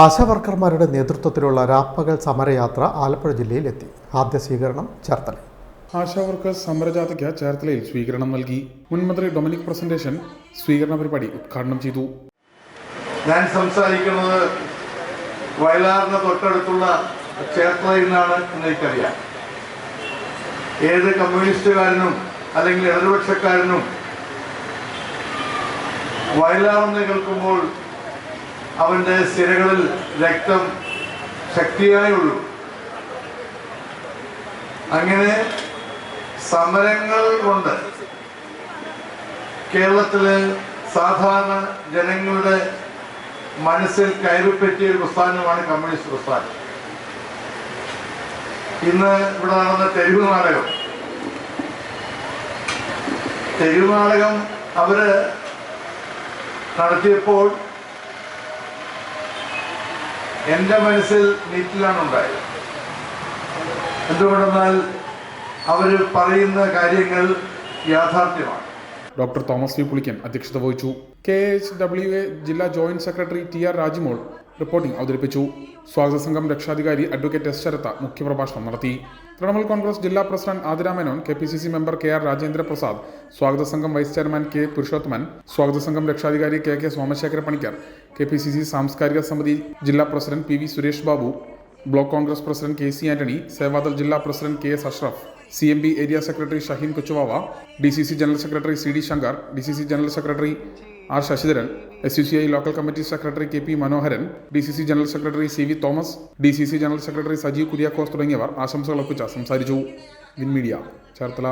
ആശാവർക്കർമാരുടെ നേതൃത്വത്തിലുള്ള രാപ്പകൽ സമരയാത്ര ആലപ്പുഴ ജില്ലയിലെത്തി. ആദ്യ സ്വീകരണം ചേർത്തല. ആശാവർക്കേഴ്സ് സമരജാഥയ്ക്ക് ചേർത്തലയിൽ സ്വീകരണം നൽകി. മുൻമന്ത്രി ഡൊമിനിക് പ്രസന്റേഷൻ സ്വീകരണ പരിപാടി ഉദ്ഘാടനം ചെയ്തു. ഞാൻ സംസാരിക്കുന്നത് വയലാറിന് തൊട്ടടുത്തുള്ള ചേർത്തലയിൽ നിന്നാണ് എനിക്കറിയാം. ഏത് കമ്മ്യൂണിസ്റ്റുകാരനും അല്ലെങ്കിൽ ഇടതുപക്ഷക്കാരനും വയലാറെന്ന് കേൾക്കുമ്പോൾ അവന്റെ സിരകളിൽ രക്തം ശക്തിയായുള്ളൂ അങ്ങനെ സമരങ്ങൾ കൊണ്ട് കേരളത്തിലെ സാധാരണ ജനങ്ങളുടെ മനസ്സിൽ കയറിപ്പറ്റിയ ഒരു പ്രസ്ഥാനമാണ് കമ്മ്യൂണിസ്റ്റ് പ്രസ്ഥാനം. ഇന്ന് ഇവിടെ നടന്ന തെരുവ് നാടകം. തെരുവ് നാടകം അവർ നടത്തിയപ്പോൾ എന്റെ മനസ്സിൽ നീറ്റിലാണ് ഉണ്ടായത്. എന്തുകൊണ്ടെന്നാൽ അവർ പറയുന്ന കാര്യങ്ങൾ യാഥാർത്ഥ്യമാണ്. ഡോക്ടർ തോമസ് വി പുളിക്കൻ അധ്യക്ഷത വഹിച്ചു. കെ എച്ച് ഡബ്ല്യു എ ജില്ലാ joint secretary T R Rajimol. Reporting അവതരിപ്പിച്ചു. സ്വാഗത സംഘം രക്ഷാധികാരി അഡ്വക്കേറ്റ് എസ് ശരത്ത മുഖ്യപ്രഭാഷണം നടത്തി. തൃണമൂൽ കോൺഗ്രസ് ജില്ലാ president Athira Menon K P C C member K R Rajendra Prasad സ്വാഗത സംഘം വൈസ് ചെയർമാൻ കെ പുരുഷോത്തമൻ സ്വാഗത സംഘം രക്ഷാധികാരി K K Somasekhara Panicker K P C C സാംസ്കാരിക സമിതി ജില്ലാ president P V Suresh Babu block Congress president K C Antony Sevadal ജില്ലാ president K S Ashraf C M B area secretary Shaheen Kochuvava D C C general secretary C D Shankar D C C general secretary R Sasidharan S U C I local committee secretary K P Manoharan D C C general secretary C V Thomas D C C general secretary Sajeev Kuriakose തുടങ്ങിയവർ ആശംസകൾ ഒപ്പിച്ച സംസാരിച്ചു. Win media Cherthala.